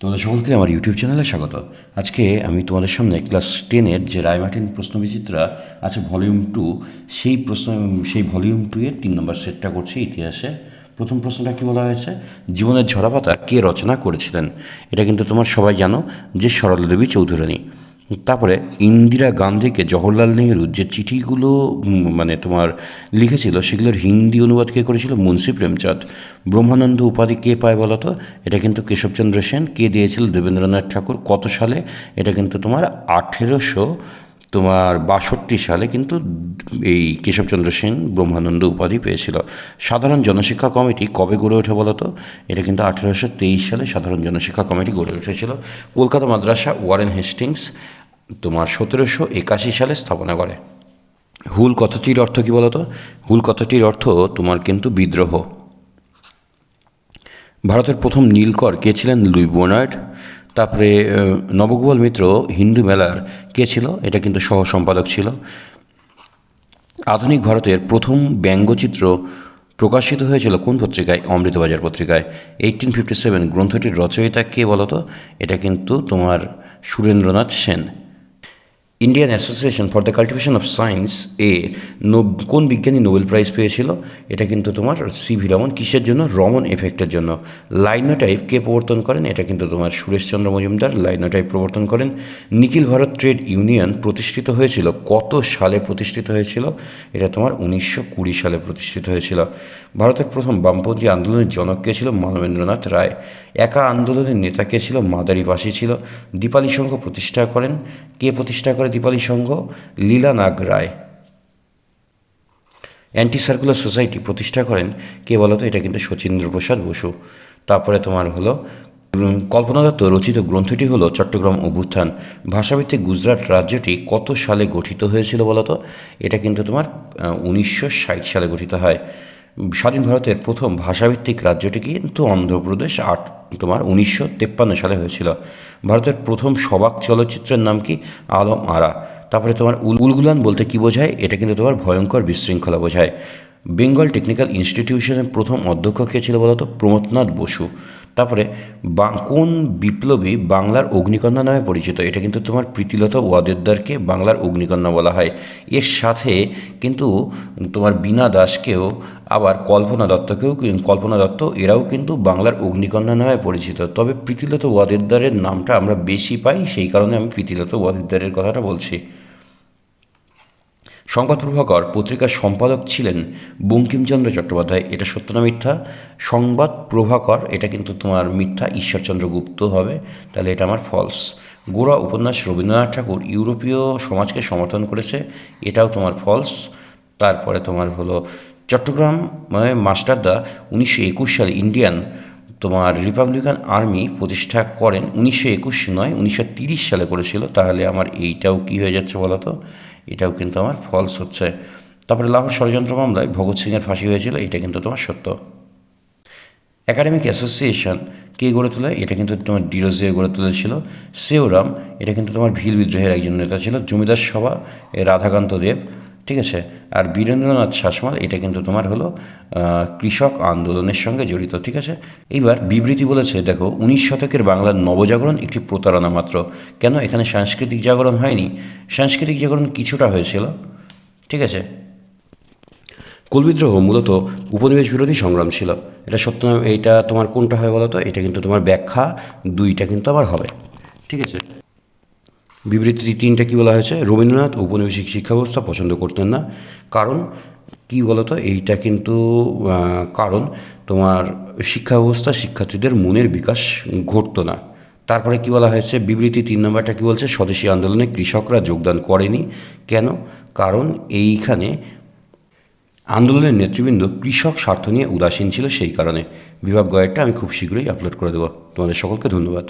তোমাদের সকলকে আমার ইউটিউব চ্যানেলে স্বাগত। আজকে আমি তোমাদের সামনে ক্লাস টেনের যে রায়মার্টিন প্রশ্নবিচিত্রা আছে ভলিউম টু সেই প্রশ্ন, সেই ভলিউম টু এর তিন নম্বর সেটটা করছি ইতিহাসে। প্রথম প্রশ্নটা কী বলা হয়েছে? জীবনের ঝরাপাতা কে রচনা করেছিলেন? এটা কিন্তু তোমার সবাই জানো যে সরলদেবী চৌধুরানী। তারপরে ইন্দিরা গান্ধীকে জওহরলাল নেহরু যে চিঠিগুলো মানে তোমার লিখেছিল, সেগুলোর হিন্দি অনুবাদ কে করেছিল? মুন্সি প্রেমচাঁদ। ব্রহ্মানন্দ উপাধি কে পায় বলতো এটা কিন্তু কেশবচন্দ্র সেন। কে দিয়েছিল? দেবেন্দ্রনাথ ঠাকুর। কত সালে? এটা কিন্তু তোমার আঠেরোশো তোমার বাষট্টি সালে কিন্তু এই কেশবচন্দ্র সেন ব্রহ্মানন্দ উপাধি পেয়েছিল। সাধারণ জনশিক্ষা কমিটি কবে গড়ে ওঠে বলতো? এটা কিন্তু আঠেরোশো তেইশ সালে সাধারণ জনশিক্ষা কমিটি গড়ে উঠেছিল। কলকাতা মাদ্রাসা ওয়ারেন হেস্টিংস তোমার সতেরোশো একাশি সালে স্থাপনা করে। হুল কথাটির অর্থ কী বলতো? হুল কথাটির অর্থ তোমার কিন্তু বিদ্রোহ। ভারতের প্রথম নীলকর কে ছিলেন? Louis Bonnard. তারপরে নবগোপাল মিত্র, হিন্দু মেলার কে ছিল? এটা কিন্তু সহ সম্পাদক ছিল। আধুনিক ভারতের প্রথম ব্যঙ্গচিত্র প্রকাশিত হয়েছিল কোন পত্রিকায়? অমৃতবাজার পত্রিকায়। এইটিন ফিফটি সেভেন গ্রন্থটির রচয়িতা কে বলতো? এটা কিন্তু তোমার Surendranath Sen. Indian association for the cultivation of science এ কোন বিজ্ঞানী নোবেল প্রাইজ পেয়েছিল? এটা কিন্তু তোমার সি ভি রমন কিসের জন্য? রমন এফেক্টের জন্য। লাইনোটাইপ কে প্রবর্তন করেন? এটা কিন্তু তোমার সুরেশচন্দ্র মজুমদার লাইনোটাইপ প্রবর্তন করেন। নিখিল ভারত ট্রেড ইউনিয়ন প্রতিষ্ঠিত হয়েছিল। কত সালে প্রতিষ্ঠিত হয়েছিল? এটা তোমার উনিশশো কুড়ি সালে প্রতিষ্ঠিত হয়েছিল। ভারতের প্রথম বামপন্থী আন্দোলনের জনক কে ছিল? মানবেন্দ্রনাথ রায়। একা আন্দোলনের নেতা কে ছিল? মাদারি পাশি ছিল। দীপালি সংঘ প্রতিষ্ঠা করেন। কে প্রতিষ্ঠা করে Dipali Sangha Leela Nag Roy. Anti circular society প্রতিষ্ঠা করেন কে বলতো? এটা কিন্তু শচীন্দ্র প্রসাদ বসু। তারপরে তোমার হলো কল্পনা দত্ত রচিত গ্রন্থটি হলো চট্টগ্রাম অভ্যুত্থান। ভাষাভিত্তিক গুজরাট রাজ্যটি কত সালে গঠিত হয়েছিল বলতো? এটা কিন্তু তোমার উনিশশো ষাট সালে গঠিত হয়। স্বাধীন ভারতের প্রথম ভাষাভিত্তিক রাজ্যটি কিন্তু অন্ধ্রপ্রদেশ আট তোমার উনিশশো তেপ্পান্ন সালে হয়েছিল। ভারতের প্রথম সবাক চলচ্চিত্রের নাম কি? আলম আরা। তারপরে তোমার উল- উলগুলান বলতে কি বোঝায়? এটা কিন্তু তোমার ভয়ঙ্কর বিশৃঙ্খলা বোঝায়। বেঙ্গল টেকনিক্যাল ইনস্টিটিউশনের প্রথম অধ্যক্ষ কে ছিল বলতো? প্রমোদনাথ বসু। তারপরে কোন বিপ্লবী বাংলার অগ্নিকন্যা নামে পরিচিত? এটা কিন্তু তোমার প্রীতিলতা ওয়াদেদারকে বাংলার অগ্নিকন্যা বলা হয়। এর সাথে কিন্তু তোমার বীণা দাসকেও, আবার কল্পনা দত্তকেও কল্পনা দত্ত এরাও কিন্তু বাংলার অগ্নিকন্যা নামে পরিচিত। তবে প্রীতিলতা ওয়াদেদারের নামটা আমরা বেশি পাই, সেই কারণে আমি প্রীতিলতা ওয়াদেদারের কথাটা বলছি। সংবাদ প্রভাকর পত্রিকার সম্পাদক ছিলেন বঙ্কিমচন্দ্র চট্টোপাধ্যায়। এটা সত্য না মিথ্যা? সংবাদ প্রভাকর, এটা কিন্তু তোমার মিথ্যা, ঈশ্বরচন্দ্র গুপ্ত হবে, তাহলে এটা আমার ফলস গোড়া উপন্যাস রবীন্দ্রনাথ ঠাকুর ইউরোপীয় সমাজকে সমর্থন করেছে, এটাও তোমার ফলস তারপরে তোমার হলো চট্টগ্রাম মানে মাস্টারদা, উনিশশো একুশ সালে ইন্ডিয়ান তোমার রিপাবলিকান আর্মি প্রতিষ্ঠা করেন। উনিশশো একুশ নয়, উনিশশো তিরিশ সালে করেছিল, তাহলে আমার এইটাও কি হয়ে যাচ্ছে বলো তো এটাও কিন্তু আমার ফলস হচ্ছে। তারপরে লাহোর ষড়যন্ত্র মামলায় ভগৎ সিংয়ের ফাঁসি হয়েছিল, এটা কিন্তু তোমার সত্য। একাডেমিক অ্যাসোসিয়েশন কে গড়ে তোলে? এটা কিন্তু তোমার ডিরোজিয়া গড়ে তুলেছিল। সেওরাম, এটা কিন্তু তোমার ভিল বিদ্রোহের একজন নেতা ছিল, জমিদার সভা রাধাকান্ত দেব। ঠিক আছে? আর বীরেন্দ্রনাথ শাসমাল, এটা কিন্তু তোমার হলো কৃষক আন্দোলনের সঙ্গে জড়িত, ঠিক আছে? এইবার বিবৃতি বলেছে, দেখো, উনিশ শতকের বাংলার নবজাগরণ একটি প্রতারণা মাত্র। কেন? এখানে সাংস্কৃতিক জাগরণ হয়নি। সাংস্কৃতিক জাগরণ কিছুটা হয়েছিল, ঠিক আছে? কোল বিদ্রোহ মূলত উপনিবেশ বিরোধী সংগ্রাম ছিল। এটা সত্য এইটা তোমার কোনটা হয় বলো তো? এটা কিন্তু তোমার ব্যাখ্যা, দুইটা কিন্তু আবার হবে, ঠিক আছে? বিবৃতি তিনটা কী বলা হয়েছে? রবীন্দ্রনাথ, ঔপনিবেশিক শিক্ষা ব্যবস্থা পছন্দ করতেন না। কারণ, কি বলতো? এইটা কিন্তু কারণ তোমার শিক্ষা ব্যবস্থা শিক্ষার্থীদের মনের বিকাশ ঘটতো না। তারপরে কি বলা হয়েছে? বিবৃতি তিন নম্বরটা কি বলছে? স্বদেশী আন্দোলনে কৃষকরা যোগদান করেনি। কেন? কারণ এইখানে আন্দোলনের নেতৃবৃন্দ কৃষক স্বার্থ নিয়ে উদাসীন ছিল সেই কারণে। বিভাগ গয়েরটা আমি খুব শীঘ্রই আপলোড করে দেবো। তোমাদের সকলকে ধন্যবাদ।